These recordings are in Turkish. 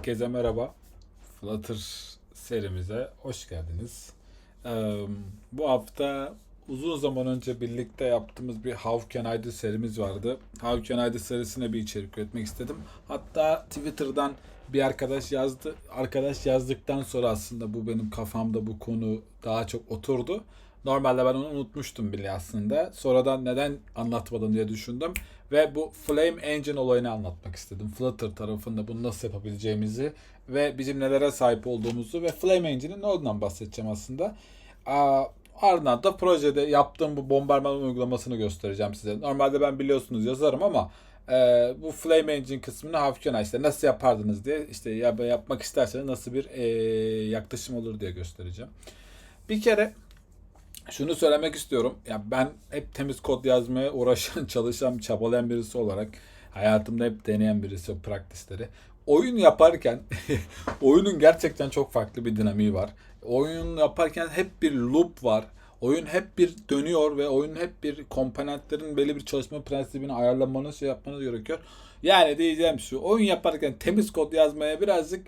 Herkese merhaba. Flutter serimize hoş geldiniz. Ee, bu hafta uzun zaman önce birlikte yaptığımız bir How Can I Do serimiz vardı. How Can I Do serisine bir içerik üretmek istedim. Hatta Twitter'dan bir arkadaş yazdı. Arkadaş yazdıktan sonra aslında bu benim kafamda bu konu daha çok oturdu. Normalde ben onu unutmuştum bile aslında. Sonradan neden anlatmadım diye düşündüm. Ve bu Flame Engine olayını anlatmak istedim. Flutter tarafında bunu nasıl yapabileceğimizi ve bizim nelere sahip olduğumuzu ve Flame Engine'in ne olduğundan bahsedeceğim aslında. Ardından da projede yaptığım bu bombardıman uygulamasını göstereceğim size. Normalde ben biliyorsunuz yazarım ama e, bu Flame Engine kısmını hafiften işte nasıl yapardınız diye işte ya yapmak isterseniz nasıl bir e, yaklaşım olur diye göstereceğim. Bir kere şunu söylemek istiyorum. Ya ben hep temiz kod yazmaya uğraşan, çalışan, çabalayan birisi olarak hayatımda hep deneyen birisi o praktisleri. Oyun yaparken oyunun gerçekten çok farklı bir dinamiği var. Oyun yaparken hep bir loop var. Oyun hep bir dönüyor ve oyun hep bir komponentlerin belli bir çalışma prensibini ayarlamanız, şey yapmanız gerekiyor. Yani diyeceğim şu, oyun yaparken temiz kod yazmaya birazcık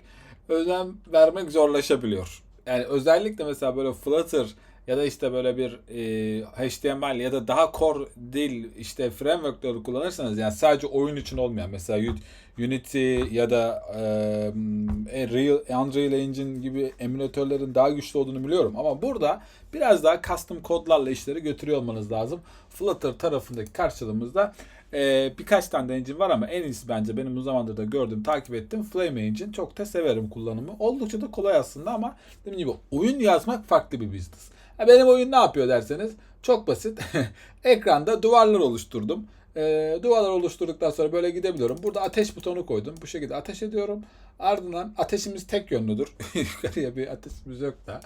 önem vermek zorlaşabiliyor. Yani özellikle mesela böyle Flutter ya da işte böyle bir e, HTML ya da daha core dil işte framework'ları kullanırsanız yani sadece oyun için olmayan mesela Unity ya da e, Real, Unreal Engine gibi emülatörlerin daha güçlü olduğunu biliyorum ama burada biraz daha custom kodlarla işleri götürüyor olmanız lazım. Flutter tarafındaki karşılığımızda ee, birkaç tane de engine var ama en iyisi bence benim bu zamandır da gördüğüm, takip ettiğim Flame Engine. Çok da severim kullanımı. Oldukça da kolay aslında ama dediğim gibi oyun yazmak farklı bir business. Benim oyun ne yapıyor derseniz çok basit. Ekranda duvarlar oluşturdum. E, duvarlar oluşturduktan sonra böyle gidebiliyorum. Burada ateş butonu koydum. Bu şekilde ateş ediyorum. Ardından ateşimiz tek yönlüdür. Yukarıya bir ateşimiz yok da.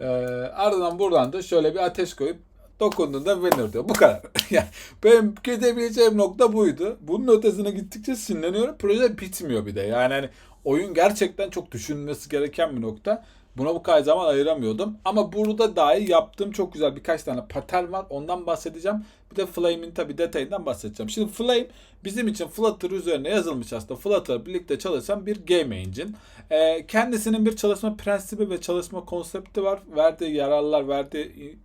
E, ardından buradan da şöyle bir ateş koyup dokunduğunda winner diyor. Bu kadar. yani benim gidebileceğim nokta buydu. Bunun ötesine gittikçe sinirleniyorum. Proje bitmiyor bir de. Yani hani oyun gerçekten çok düşünülmesi gereken bir nokta. Buna bu kadar zaman ayıramıyordum. Ama burada dahi yaptığım çok güzel birkaç tane pattern var. Ondan bahsedeceğim. Bir de Flame'in tabi detayından bahsedeceğim. Şimdi Flame bizim için Flutter üzerine yazılmış aslında. Flutter birlikte çalışan bir game engine. Ee, kendisinin bir çalışma prensibi ve çalışma konsepti var. Verdiği yararlar, verdiği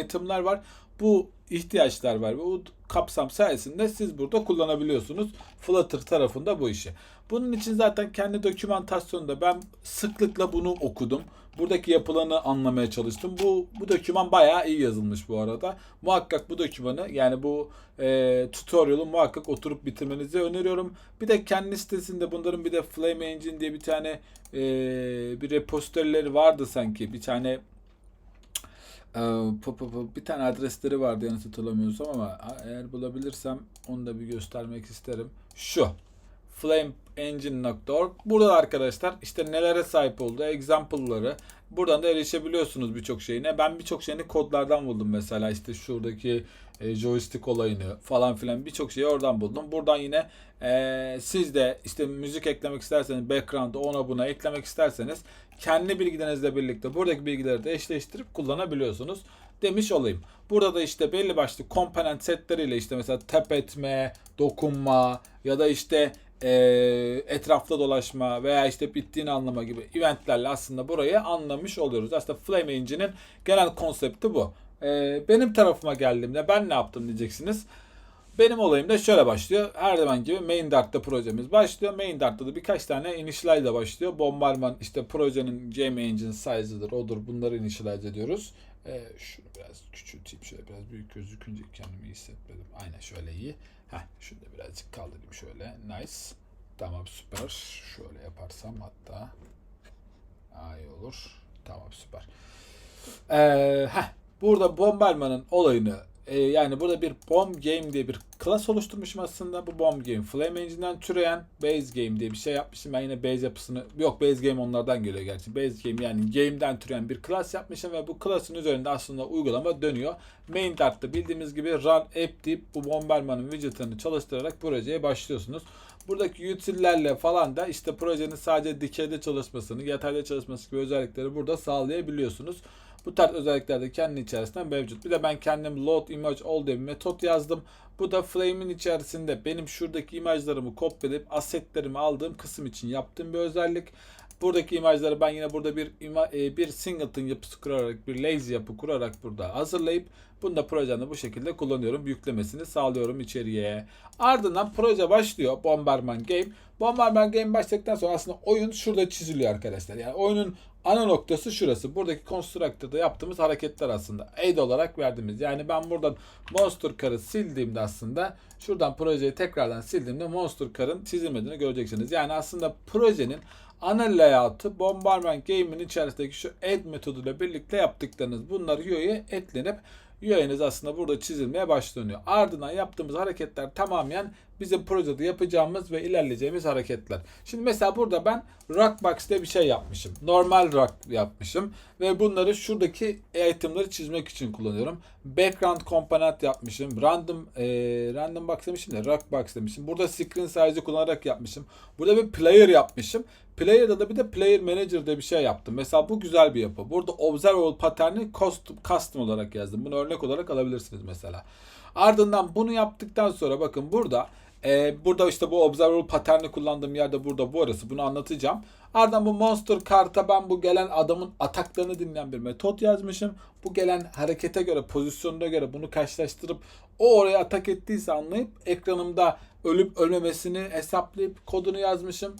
itemlar var. Bu ihtiyaçlar var ve bu kapsam sayesinde siz burada kullanabiliyorsunuz. Flutter tarafında bu işi. Bunun için zaten kendi dokümantasyonunda ben sıklıkla bunu okudum. Buradaki yapılanı anlamaya çalıştım. Bu bu doküman bayağı iyi yazılmış bu arada. Muhakkak bu dokümanı yani bu e, tutorial'ı muhakkak oturup bitirmenizi öneriyorum. Bir de kendi sitesinde bunların bir de Flame Engine diye bir tane e, bir repositoryleri vardı sanki. Bir tane bir tane adresleri vardı yanlış hatırlamıyorsam ama eğer bulabilirsem onu da bir göstermek isterim. Şu flameengine.org. Burada arkadaşlar işte nelere sahip olduğu example'ları buradan da erişebiliyorsunuz birçok şeyine. Ben birçok şeyini kodlardan buldum mesela işte şuradaki e, joystick olayını falan filan birçok şeyi oradan buldum. Buradan yine e, siz de işte müzik eklemek isterseniz background ona buna eklemek isterseniz kendi bilgilerinizle birlikte buradaki bilgileri de eşleştirip kullanabiliyorsunuz demiş olayım. Burada da işte belli başlı komponent setleriyle işte mesela tap etme, dokunma ya da işte e, etrafta dolaşma veya işte bittiğini anlama gibi eventlerle aslında burayı anlamış oluyoruz. Aslında Flame Engine'in genel konsepti bu. E, benim tarafıma geldiğimde ben ne yaptım diyeceksiniz. Benim olayım da şöyle başlıyor. Her zaman gibi Main Dart'ta projemiz başlıyor. Main Dart'ta da birkaç tane initialize başlıyor. Bombardiman işte projenin game engine size'ıdır, odur. Bunları initialize ediyoruz. Ee, şunu biraz küçülteyim. Şöyle biraz büyük gözükünce kendimi iyi hissetmedim. Aynen şöyle iyi. Heh, şunu da birazcık kaldırayım şöyle. Nice. Tamam süper. Şöyle yaparsam hatta daha iyi olur. Tamam süper. Ee, heh, burada Bombardiman'ın olayını e, yani burada bir bomb game diye bir klas oluşturmuşum aslında. Bu bomb game Flame Engine'den türeyen base game diye bir şey yapmışım. Ben yine base yapısını yok base game onlardan geliyor gerçi. Base game yani game'den türeyen bir klas yapmışım ve bu klasın üzerinde aslında uygulama dönüyor. Main Dart'ta bildiğimiz gibi run app deyip bu Bomberman'ın widget'ını çalıştırarak projeye başlıyorsunuz. Buradaki util'lerle falan da işte projenin sadece dikeyde çalışmasını, yatayda çalışması gibi özellikleri burada sağlayabiliyorsunuz. Bu tarz özellikler de kendi içerisinde mevcut. Bir de ben kendim load image all diye bir metot yazdım. Bu da frame'in içerisinde benim şuradaki imajlarımı kopyalayıp assetlerimi aldığım kısım için yaptığım bir özellik. Buradaki imajları ben yine burada bir e, bir singleton yapısı kurarak bir lazy yapı kurarak burada hazırlayıp bunu da projemde bu şekilde kullanıyorum. Yüklemesini sağlıyorum içeriye. Ardından proje başlıyor. Bomberman Game. Bomberman Game başladıktan sonra aslında oyun şurada çiziliyor arkadaşlar. Yani oyunun ana noktası şurası. Buradaki constructor'da yaptığımız hareketler aslında. Aid olarak verdiğimiz. Yani ben buradan Monster Car'ı sildiğimde aslında şuradan projeyi tekrardan sildiğimde Monster Car'ın çizilmediğini göreceksiniz. Yani aslında projenin ana layout'ı Bomberman Game'in içerisindeki şu add metoduyla birlikte yaptıklarınız. Bunlar UI'ye eklenip UI'niz aslında burada çizilmeye başlanıyor. Ardından yaptığımız hareketler tamamen bizim projede yapacağımız ve ilerleyeceğimiz hareketler. Şimdi mesela burada ben Rockbox diye bir şey yapmışım. Normal rock yapmışım. Ve bunları şuradaki itemları çizmek için kullanıyorum. Background component yapmışım. Random e, random box demişim de Rockbox demişim. Burada screen size'ı kullanarak yapmışım. Burada bir player yapmışım. Player'da da bir de Player Manager bir şey yaptım. Mesela bu güzel bir yapı. Burada Observable Pattern'i custom, custom olarak yazdım. Bunu örnek olarak alabilirsiniz mesela. Ardından bunu yaptıktan sonra bakın burada e, burada işte bu Observable Pattern'i kullandığım yerde burada bu arası. Bunu anlatacağım. Ardından bu Monster karta ben bu gelen adamın ataklarını dinleyen bir metot yazmışım. Bu gelen harekete göre, pozisyonuna göre bunu karşılaştırıp o oraya atak ettiyse anlayıp ekranımda ölüp ölmemesini hesaplayıp kodunu yazmışım.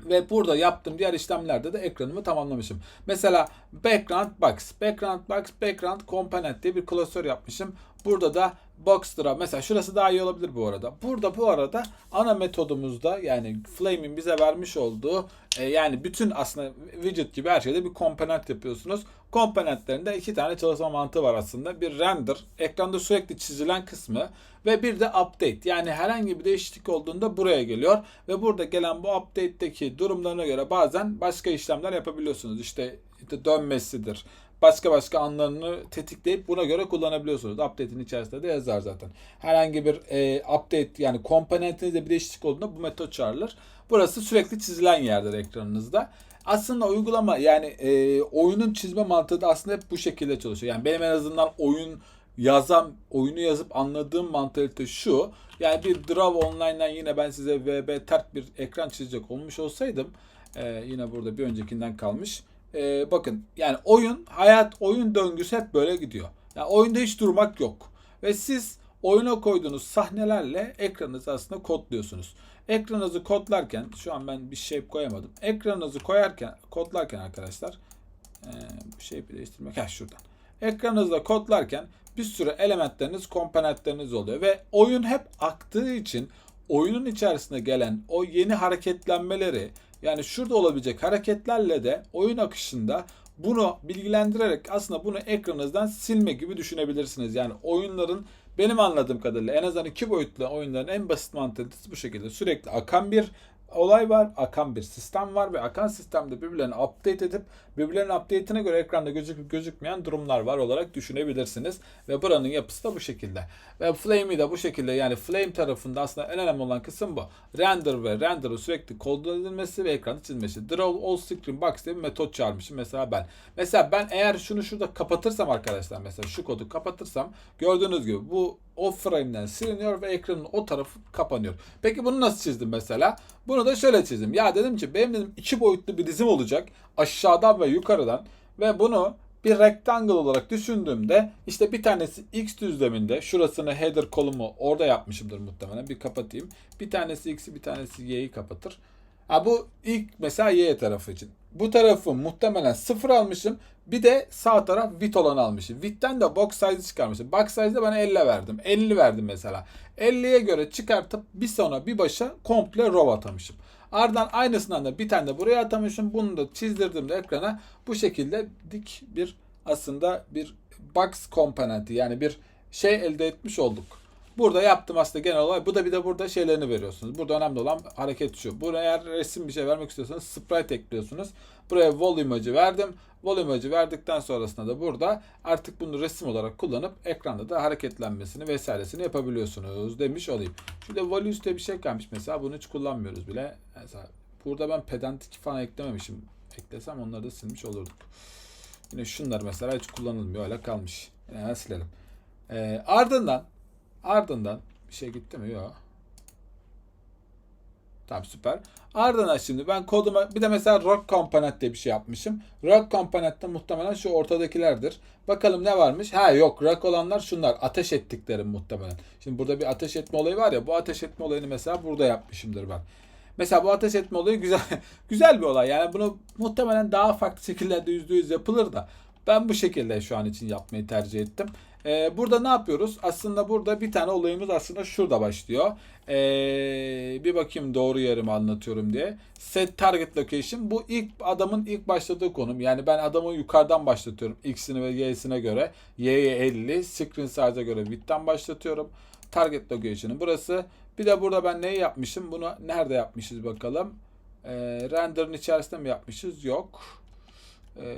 Ve burada yaptığım diğer işlemlerde de ekranımı tamamlamışım. Mesela background box, background box, background component diye bir klasör yapmışım. Burada da box'tıra mesela şurası daha iyi olabilir bu arada. Burada bu arada ana metodumuzda yani Flame'in bize vermiş olduğu e, yani bütün aslında widget gibi her şeyde bir komponent yapıyorsunuz. Komponentlerinde iki tane çalışma mantığı var aslında. Bir render, ekranda sürekli çizilen kısmı ve bir de update. Yani herhangi bir değişiklik olduğunda buraya geliyor ve burada gelen bu update'teki durumlarına göre bazen başka işlemler yapabiliyorsunuz. İşte, işte dönmesidir, başka başka anlarını tetikleyip buna göre kullanabiliyorsunuz. Update'in içerisinde de yazar zaten. Herhangi bir e, update yani komponentinizde bir değişiklik olduğunda bu metot çağrılır. Burası sürekli çizilen yerdir ekranınızda. Aslında uygulama yani e, oyunun çizme mantığı da aslında hep bu şekilde çalışıyor. Yani benim en azından oyun yazan, oyunu yazıp anladığım mantalite şu. Yani bir Draw Online'dan yine ben size VB tert bir ekran çizecek olmuş olsaydım e, yine burada bir öncekinden kalmış. E, bakın yani oyun, hayat, oyun döngüsü hep böyle gidiyor. Yani oyunda hiç durmak yok. Ve siz oyuna koyduğunuz sahnelerle ekranınızı aslında kodluyorsunuz. Ekranınızı kodlarken, şu an ben bir shape koyamadım. Ekranınızı koyarken, kodlarken arkadaşlar, e, bu shape'i değiştirmek, ha şuradan. Ekranınızda kodlarken bir sürü elementleriniz, komponentleriniz oluyor ve oyun hep aktığı için oyunun içerisinde gelen o yeni hareketlenmeleri yani şurada olabilecek hareketlerle de oyun akışında bunu bilgilendirerek aslında bunu ekranınızdan silme gibi düşünebilirsiniz. Yani oyunların benim anladığım kadarıyla en azından iki boyutlu oyunların en basit mantalitesi bu şekilde. Sürekli akan bir olay var, akan bir sistem var ve akan sistemde birbirlerini update edip birbirlerinin update'ine göre ekranda gözüküp gözükmeyen durumlar var olarak düşünebilirsiniz. Ve buranın yapısı da bu şekilde. Ve Flame'i de bu şekilde yani Flame tarafında aslında en önemli olan kısım bu. Render ve render'ın sürekli kontrol edilmesi ve ekranı çizmesi. Draw all screen box diye bir metot çağırmışım mesela ben. Mesela ben eğer şunu şurada kapatırsam arkadaşlar mesela şu kodu kapatırsam gördüğünüz gibi bu o frame'den siliniyor ve ekranın o tarafı kapanıyor. Peki bunu nasıl çizdim mesela? Bunu da şöyle çizdim. Ya dedim ki benim dedim iki boyutlu bir dizim olacak. Aşağıdan ve yukarıdan ve bunu bir rectangle olarak düşündüğümde işte bir tanesi x düzleminde şurasını header kolumu orada yapmışımdır muhtemelen. Bir kapatayım. Bir tanesi x'i bir tanesi y'yi kapatır. Ha bu ilk mesela y tarafı için. Bu tarafı muhtemelen sıfır almışım. Bir de sağ taraf width olanı almışım. Width'ten de box size çıkarmışım. Box size'de ben 50 verdim. 50 verdim mesela. 50'ye göre çıkartıp bir sonra bir başa komple row atamışım. Ardından aynısından da bir tane de buraya atamışım. Bunu da çizdirdiğimde ekrana bu şekilde dik bir aslında bir box komponenti yani bir şey elde etmiş olduk. Burada yaptım aslında genel olarak. Bu da bir de burada şeylerini veriyorsunuz. Burada önemli olan hareket şu. Buraya resim bir şey vermek istiyorsanız sprite ekliyorsunuz. Buraya volume imajı verdim. Volume imajı verdikten sonrasında da burada artık bunu resim olarak kullanıp ekranda da hareketlenmesini vesairesini yapabiliyorsunuz demiş olayım. Şurada volume diye bir şey kalmış mesela. Bunu hiç kullanmıyoruz bile. Mesela burada ben pedantik falan eklememişim. Eklesem onları da silmiş olurduk. Yine şunlar mesela hiç kullanılmıyor. Öyle kalmış. Yani silelim. Ee, ardından ardından bir şey gitti mi? Yok. Tamam süper. Ardından şimdi ben koduma bir de mesela rock component diye bir şey yapmışım. Rock component'te muhtemelen şu ortadakilerdir. Bakalım ne varmış? Ha yok rock olanlar şunlar. Ateş ettiklerim muhtemelen. Şimdi burada bir ateş etme olayı var ya. Bu ateş etme olayını mesela burada yapmışımdır ben. Mesela bu ateş etme olayı güzel güzel bir olay. Yani bunu muhtemelen daha farklı şekillerde %100 yapılır da ben bu şekilde şu an için yapmayı tercih ettim. Ee, burada ne yapıyoruz? Aslında burada bir tane olayımız aslında şurada başlıyor. Ee, bir bakayım doğru yerimi anlatıyorum diye. Set target location bu ilk adamın ilk başladığı konum. Yani ben adamı yukarıdan başlatıyorum. X'ini ve Y'sine göre. Y'ye 50, screen size'a göre width'ten başlatıyorum. Target location'ı burası. Bir de burada ben neyi yapmışım? Bunu nerede yapmışız bakalım. Ee, render'ın içerisinde mi yapmışız? Yok. Ee,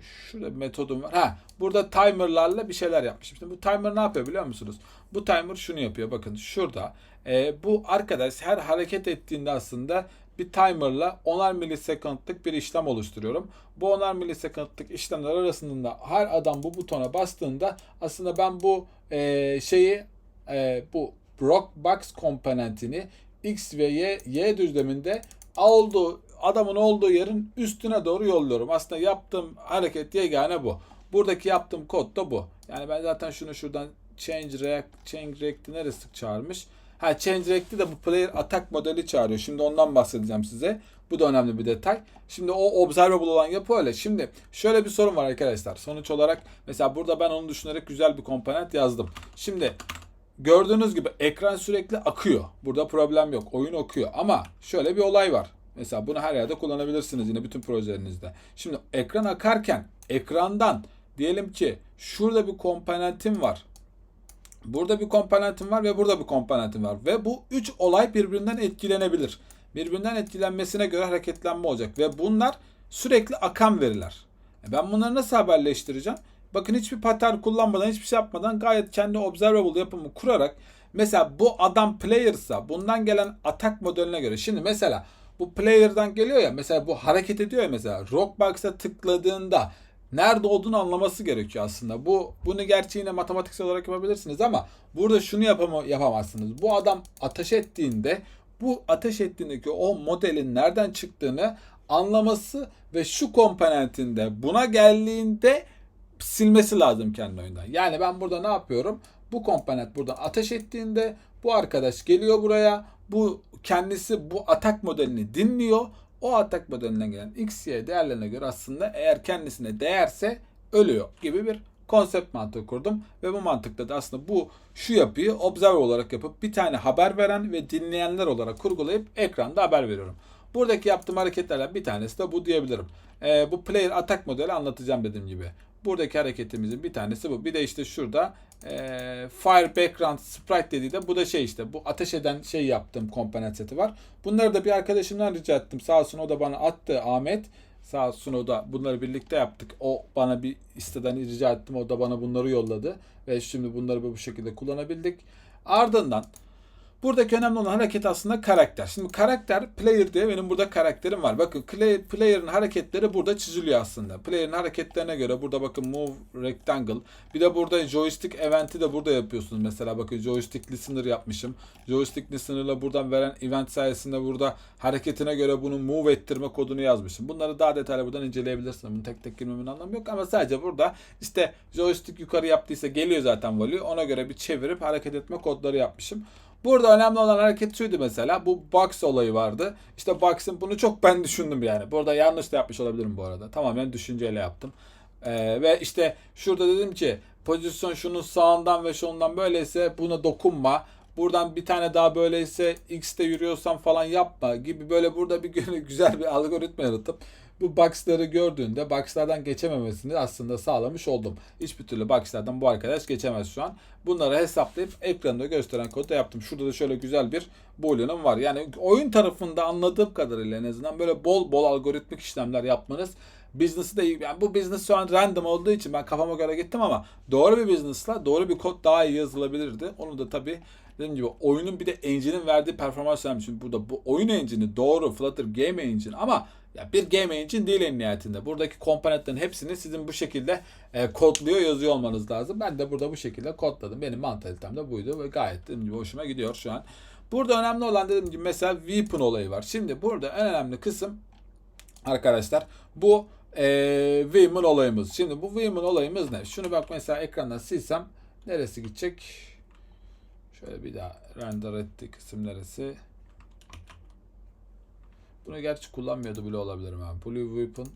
şurada bir metodum var. Ha, burada timerlarla bir şeyler yapmışım. Şimdi bu timer ne yapıyor biliyor musunuz? Bu timer şunu yapıyor. Bakın şurada. Ee, bu arkadaş her hareket ettiğinde aslında bir timerla 10'ar milisekundluk bir işlem oluşturuyorum. Bu 10'ar milisekundluk işlemler arasında her adam bu butona bastığında aslında ben bu e, şeyi e, bu Rockbox komponentini X ve Y, Y düzleminde olduğu adamın olduğu yerin üstüne doğru yolluyorum. Aslında yaptığım hareket yegane bu. Buradaki yaptığım kod da bu. Yani ben zaten şunu şuradan change react change react'i neresi çağırmış? Ha change react'i de bu player attack modeli çağırıyor. Şimdi ondan bahsedeceğim size. Bu da önemli bir detay. Şimdi o observable olan yapı öyle. Şimdi şöyle bir sorun var arkadaşlar. Sonuç olarak mesela burada ben onu düşünerek güzel bir komponent yazdım. Şimdi gördüğünüz gibi ekran sürekli akıyor. Burada problem yok. Oyun okuyor. Ama şöyle bir olay var. Mesela bunu her yerde kullanabilirsiniz yine bütün projelerinizde. Şimdi ekran akarken ekrandan diyelim ki şurada bir komponentim var. Burada bir komponentim var ve burada bir komponentim var. Ve bu üç olay birbirinden etkilenebilir. Birbirinden etkilenmesine göre hareketlenme olacak. Ve bunlar sürekli akan veriler. E Ben bunları nasıl haberleştireceğim? Bakın hiçbir pattern kullanmadan, hiçbir şey yapmadan gayet kendi observable yapımı kurarak mesela bu adam player'sa bundan gelen atak modeline göre. Şimdi mesela bu player'dan geliyor ya mesela bu hareket ediyor ya mesela Rockbox'a tıkladığında nerede olduğunu anlaması gerekiyor aslında. Bu bunu gerçi yine matematiksel olarak yapabilirsiniz ama burada şunu yapama, yapamazsınız. Bu adam ateş ettiğinde bu ateş ettiğindeki o modelin nereden çıktığını anlaması ve şu komponentinde buna geldiğinde silmesi lazım kendi oyundan. Yani ben burada ne yapıyorum? Bu komponent buradan ateş ettiğinde bu arkadaş geliyor buraya. Bu kendisi bu atak modelini dinliyor. O atak modelinden gelen x, y değerlerine göre aslında eğer kendisine değerse ölüyor gibi bir konsept mantığı kurdum. Ve bu mantıkta da aslında bu şu yapıyı observer olarak yapıp bir tane haber veren ve dinleyenler olarak kurgulayıp ekranda haber veriyorum. Buradaki yaptığım hareketlerden bir tanesi de bu diyebilirim. Ee, bu player atak modeli anlatacağım dediğim gibi. Buradaki hareketimizin bir tanesi bu. Bir de işte şurada e, Fire Background Sprite dediği de bu da şey işte bu ateş eden şey yaptığım komponent seti var. Bunları da bir arkadaşımdan rica ettim. Sağ olsun o da bana attı Ahmet. Sağ olsun o da bunları birlikte yaptık. O bana bir isteden rica ettim. O da bana bunları yolladı. Ve şimdi bunları bu şekilde kullanabildik. Ardından Buradaki önemli olan hareket aslında karakter. Şimdi karakter player diye benim burada karakterim var. Bakın play, player'ın hareketleri burada çiziliyor aslında. Player'ın hareketlerine göre burada bakın move rectangle. Bir de burada joystick event'i de burada yapıyorsunuz. Mesela bakın joystick listener yapmışım. Joystick listener'la buradan veren event sayesinde burada hareketine göre bunu move ettirme kodunu yazmışım. Bunları daha detaylı buradan inceleyebilirsiniz. Bunu tek tek girmemin anlamı yok ama sadece burada işte joystick yukarı yaptıysa geliyor zaten value. Ona göre bir çevirip hareket etme kodları yapmışım. Burada önemli olan hareket şuydu mesela. Bu box olayı vardı. İşte box'ın bunu çok ben düşündüm yani. Burada yanlış da yapmış olabilirim bu arada. Tamamen düşünceyle yaptım. Ee, ve işte şurada dedim ki pozisyon şunun sağından ve şundan böyleyse buna dokunma. Buradan bir tane daha böyleyse X'te yürüyorsan falan yapma gibi böyle burada bir güzel bir algoritma yaratıp bu box'ları gördüğünde box'lardan geçememesini aslında sağlamış oldum. Hiçbir türlü box'lardan bu arkadaş geçemez şu an. Bunları hesaplayıp ekranda gösteren kodu yaptım. Şurada da şöyle güzel bir boolean'ım var. Yani oyun tarafında anladığım kadarıyla en azından böyle bol bol algoritmik işlemler yapmanız business'ı da iyi. Yani bu business şu an random olduğu için ben kafama göre gittim ama doğru bir business'la doğru bir kod daha iyi yazılabilirdi. Onu da tabii dediğim gibi oyunun bir de engine'in verdiği performans önemli. Çünkü burada bu oyun engine'i doğru Flutter Game Engine ama Ya bir game engine değil en nihayetinde. Buradaki komponentlerin hepsini sizin bu şekilde e, kodluyor yazıyor olmanız lazım. Ben de burada bu şekilde kodladım. Benim mantalitem de buydu ve gayet dediğim gibi hoşuma gidiyor şu an. Burada önemli olan dediğim gibi mesela weapon olayı var. Şimdi burada en önemli kısım arkadaşlar bu e, weapon olayımız. Şimdi bu weapon olayımız ne? Şunu bak mesela ekrandan silsem neresi gidecek? Şöyle bir daha render etti kısım neresi? Bunu gerçi kullanmıyordu bile olabilirim abi. Blue Weapon.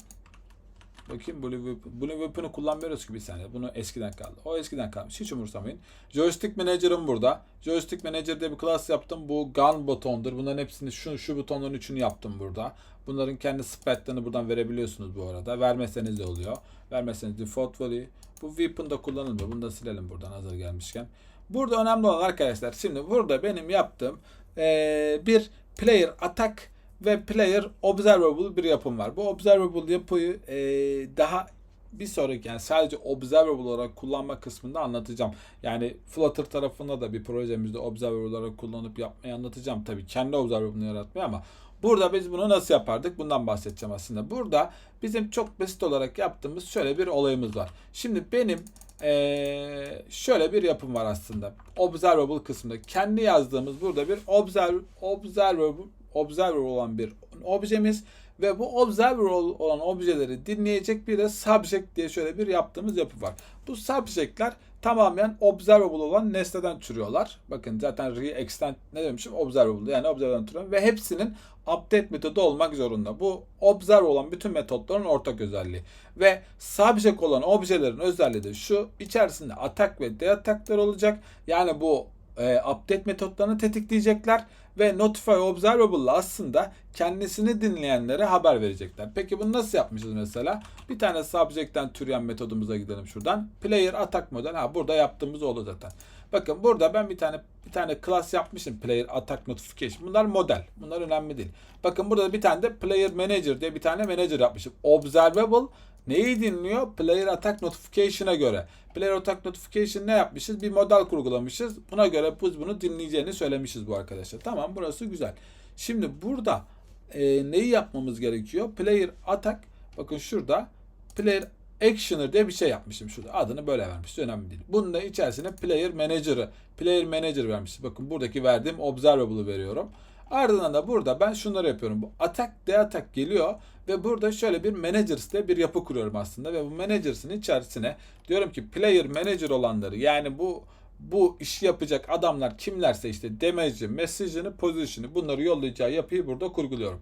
Bakayım Blue Weapon. Blue Weapon'ı kullanmıyoruz ki bir saniye. Bunu eskiden kaldı. O eskiden kalmış. Hiç umursamayın. Joystick Manager'ım burada. Joystick Manager'de bir class yaptım. Bu gun butondur. Bunların hepsini şu, şu butonların üçünü yaptım burada. Bunların kendi spatlarını buradan verebiliyorsunuz bu arada. Vermeseniz de oluyor. Vermeseniz default value. Bu weapon da kullanılmıyor. Bunu da silelim buradan hazır gelmişken. Burada önemli olan arkadaşlar şimdi burada benim yaptığım eee, bir player attack ve player observable bir yapım var. Bu observable yapıyı eee, daha bir sonraki yani sadece observable olarak kullanma kısmında anlatacağım. Yani Flutter tarafında da bir projemizde observable olarak kullanıp yapmayı anlatacağım. Tabii kendi observable'ını yaratmayı ama burada biz bunu nasıl yapardık? Bundan bahsedeceğim aslında. Burada bizim çok basit olarak yaptığımız şöyle bir olayımız var. Şimdi benim eee, şöyle bir yapım var aslında. Observable kısmında. Kendi yazdığımız burada bir observ observable observer olan bir objemiz ve bu observer ol- olan objeleri dinleyecek bir de subject diye şöyle bir yaptığımız yapı var. Bu subject'ler tamamen observable olan nesneden türüyorlar. Bakın zaten re-extend ne demişim? Observable yani observer'dan türüyor ve hepsinin update metodu olmak zorunda. Bu observe olan bütün metotların ortak özelliği. Ve subject olan objelerin özelliği de şu. içerisinde attack ve deattack'lar olacak. Yani bu e, update metotlarını tetikleyecekler ve notify observable aslında kendisini dinleyenlere haber verecekler. Peki bunu nasıl yapmışız mesela? Bir tane subject'ten türeyen metodumuza gidelim şuradan. Player attack model. Ha burada yaptığımız oldu zaten. Bakın burada ben bir tane bir tane class yapmışım. Player attack notification. Bunlar model. Bunlar önemli değil. Bakın burada bir tane de player manager diye bir tane manager yapmışım. Observable Neyi dinliyor? Player Attack Notification'a göre. Player Attack Notification ne yapmışız? Bir model kurgulamışız. Buna göre biz bunu dinleyeceğini söylemişiz bu arkadaşlar. Tamam burası güzel. Şimdi burada e, neyi yapmamız gerekiyor? Player Attack bakın şurada Player Actioner diye bir şey yapmışım şurada. Adını böyle vermiş. Önemli değil. Bunun da içerisine Player Manager'ı Player Manager vermişiz. Bakın buradaki verdiğim Observable'ı veriyorum. Ardından da burada ben şunları yapıyorum. Bu attack de attack geliyor ve burada şöyle bir managers diye bir yapı kuruyorum aslında ve bu managers'ın içerisine diyorum ki player manager olanları yani bu bu işi yapacak adamlar kimlerse işte damage'i, message'ini, position'ı bunları yollayacağı yapıyı burada kurguluyorum.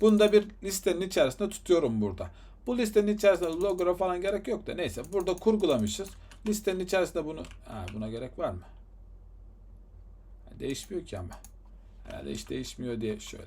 Bunu da bir listenin içerisinde tutuyorum burada. Bu listenin içerisinde logo'ya falan gerek yok da neyse burada kurgulamışız. Listenin içerisinde bunu ha, buna gerek var mı? Değişmiyor ki ama. Herhalde hiç değişmiyor diye şöyle.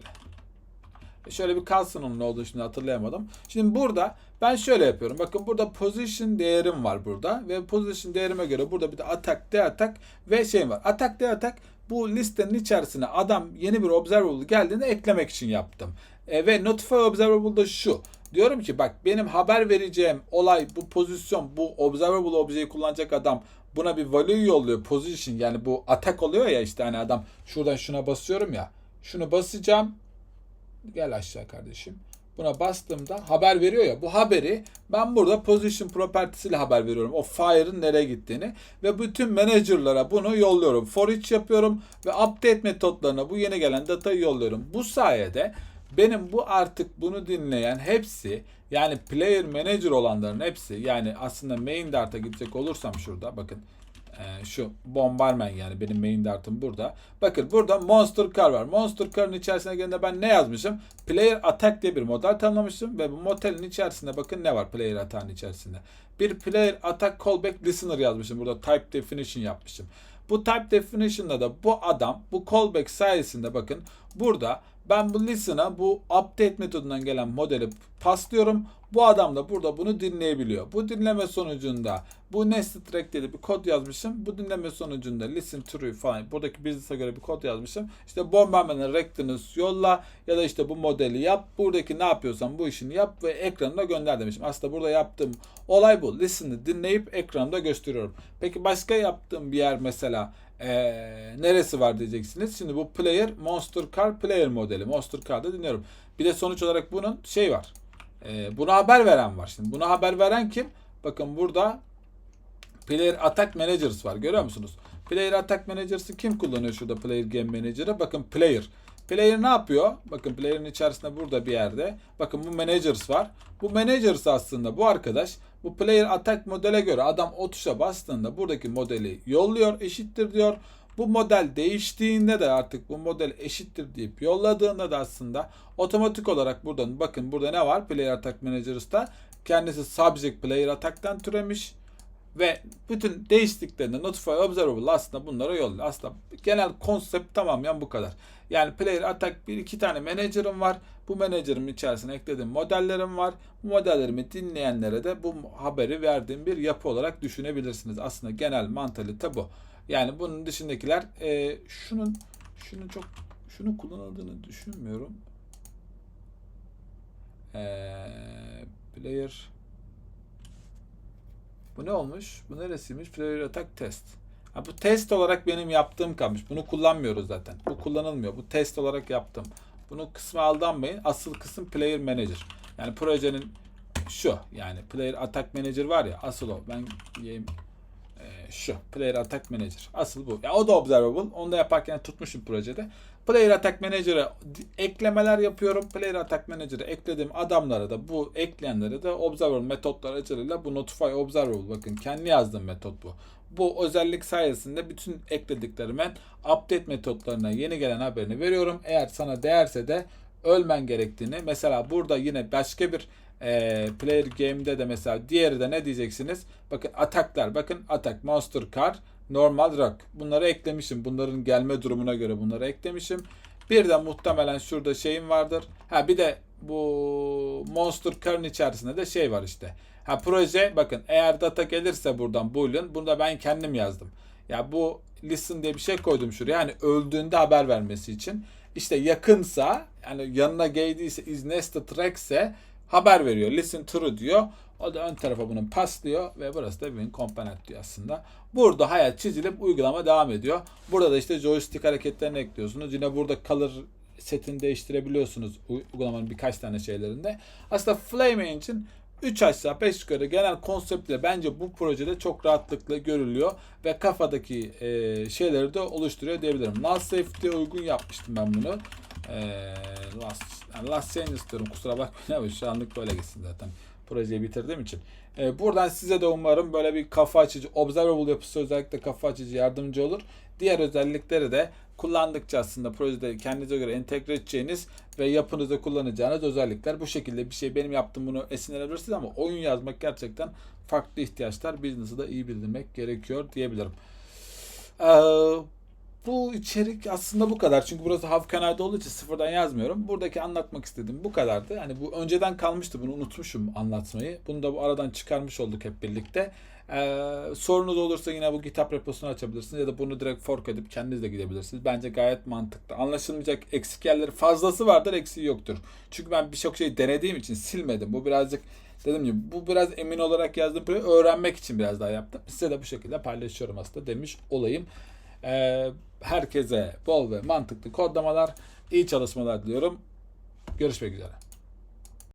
E şöyle bir kalsın onun ne olduğunu şimdi hatırlayamadım. Şimdi burada ben şöyle yapıyorum. Bakın burada position değerim var burada. Ve position değerime göre burada bir de attack, de attack ve şey var. Attack, de attack bu listenin içerisine adam yeni bir observable geldiğinde eklemek için yaptım. E, ve notify observable da şu. Diyorum ki bak benim haber vereceğim olay bu pozisyon bu observable objeyi kullanacak adam buna bir value yolluyor position yani bu attack oluyor ya işte hani adam şuradan şuna basıyorum ya şunu basacağım gel aşağı kardeşim buna bastığımda haber veriyor ya bu haberi ben burada position propertisiyle haber veriyorum o fire'ın nereye gittiğini ve bütün manager'lara bunu yolluyorum for each yapıyorum ve update metotlarına bu yeni gelen datayı yolluyorum. Bu sayede benim bu artık bunu dinleyen hepsi yani player manager olanların hepsi yani aslında main dart'a gidecek olursam şurada bakın e, şu bombarman yani benim main dart'ım burada. Bakın burada monster car var. Monster car'ın içerisine gelince ben ne yazmışım? Player attack diye bir model tanımlamışım ve bu modelin içerisinde bakın ne var player attack'ın içerisinde. Bir player attack callback listener yazmışım. Burada type definition yapmışım. Bu type definition'da da bu adam bu callback sayesinde bakın burada ben bu listen'a bu update metodundan gelen modeli paslıyorum. Bu adam da burada bunu dinleyebiliyor. Bu dinleme sonucunda bu nested track diye bir kod yazmışım. Bu dinleme sonucunda listen true falan buradaki business'a göre bir kod yazmışım. İşte bombarmanı rectness yolla ya da işte bu modeli yap. Buradaki ne yapıyorsan bu işini yap ve ekranına gönder demişim. Aslında burada yaptığım olay bu. Listen'ı dinleyip ekranda gösteriyorum. Peki başka yaptığım bir yer mesela Ee, neresi var diyeceksiniz. Şimdi bu player Monster Car player modeli. Monster Car'da dinliyorum. Bir de sonuç olarak bunun şey var. Ee, buna haber veren var. Şimdi buna haber veren kim? Bakın burada Player Attack Managers var. Görüyor musunuz? Player Attack Managers'ı kim kullanıyor şurada Player Game Manager'ı? Bakın Player. Player ne yapıyor? Bakın Player'ın içerisinde burada bir yerde. Bakın bu Managers var. Bu Managers aslında bu arkadaş bu Player Attack modele göre adam o tuşa bastığında buradaki modeli yolluyor, eşittir diyor. Bu model değiştiğinde de artık bu model eşittir deyip yolladığında da aslında otomatik olarak buradan bakın burada ne var Player Attack Managers'ta kendisi Subject Player Attack'tan türemiş ve bütün değiştiklerinde Notify Observable aslında bunlara yolluyor. Aslında genel konsept tamamen bu kadar. Yani Player Attack bir iki tane manager'ım var. Bu manager'ım içerisine eklediğim modellerim var. Bu modellerimi dinleyenlere de bu haberi verdiğim bir yapı olarak düşünebilirsiniz. Aslında genel mantalite bu. Yani bunun dışındakiler e, şunun şunu çok şunu kullanıldığını düşünmüyorum. E, player bu ne olmuş? Bu neresiymiş? Player Attack Test. Ha, bu test olarak benim yaptığım kalmış. Bunu kullanmıyoruz zaten. Bu kullanılmıyor. Bu test olarak yaptım. Bunu kısma aldanmayın. Asıl kısım Player Manager. Yani projenin şu. Yani Player Attack Manager var ya. Asıl o. Ben yiyeyim. Ee, şu. Player Attack Manager. Asıl bu. Ya o da observable. Onu da yaparken tutmuşum projede. Player Attack Manager'a eklemeler yapıyorum. Player Attack Manager'a eklediğim adamlara da bu ekleyenlere de observable metotlar aracılığıyla bu notify observable bakın kendi yazdığım metot bu. Bu özellik sayesinde bütün eklediklerime update metotlarına yeni gelen haberini veriyorum. Eğer sana değerse de ölmen gerektiğini mesela burada yine başka bir e, player game'de de mesela diğeri de ne diyeceksiniz? Bakın ataklar. Bakın atak monster car normal rock. Bunları eklemişim. Bunların gelme durumuna göre bunları eklemişim. Bir de muhtemelen şurada şeyim vardır. Ha bir de bu Monster Car'ın içerisinde de şey var işte. Ha proje bakın eğer data gelirse buradan boolean bunu da ben kendim yazdım. Ya bu listen diye bir şey koydum şuraya. Yani öldüğünde haber vermesi için. İşte yakınsa yani yanına geldiyse is nested track ise haber veriyor. Listen true diyor. O da ön tarafa bunu paslıyor ve burası da bir komponent diyor aslında. Burada hayat çizilip uygulama devam ediyor. Burada da işte joystick hareketlerini ekliyorsunuz. Yine burada color setini değiştirebiliyorsunuz uygulamanın birkaç tane şeylerinde. Aslında Flame Engine 3 aşağı 5 yukarı genel konseptle bence bu projede çok rahatlıkla görülüyor ve kafadaki e, şeyleri de oluşturuyor diyebilirim. Null Safety'ye uygun yapmıştım ben bunu. E, last, yani last change istiyorum kusura bakmayın ama şu anlık böyle gitsin zaten projeyi bitirdiğim için. E, buradan size de umarım böyle bir kafa açıcı, observable yapısı özellikle kafa açıcı yardımcı olur. Diğer özellikleri de kullandıkça aslında projede kendinize göre entegre edeceğiniz ve yapınızda kullanacağınız özellikler. Bu şekilde bir şey benim yaptığım bunu esinlenebilirsiniz ama oyun yazmak gerçekten farklı ihtiyaçlar. Business'ı da iyi bildirmek gerekiyor diyebilirim. Ee, bu içerik aslında bu kadar. Çünkü burası Hav kanalda olduğu için sıfırdan yazmıyorum. Buradaki anlatmak istediğim bu kadardı. Yani bu önceden kalmıştı. Bunu unutmuşum anlatmayı. Bunu da bu aradan çıkarmış olduk hep birlikte. Ee, sorunuz olursa yine bu GitHub reposunu açabilirsiniz ya da bunu direkt fork edip kendiniz de gidebilirsiniz. Bence gayet mantıklı. Anlaşılmayacak eksik yerleri fazlası vardır, eksiği yoktur. Çünkü ben birçok şey denediğim için silmedim. Bu birazcık dediğim gibi bu biraz emin olarak proje öğrenmek için biraz daha yaptım. Size de bu şekilde paylaşıyorum aslında demiş olayım. Ee, herkese bol ve mantıklı kodlamalar, iyi çalışmalar diliyorum. Görüşmek üzere.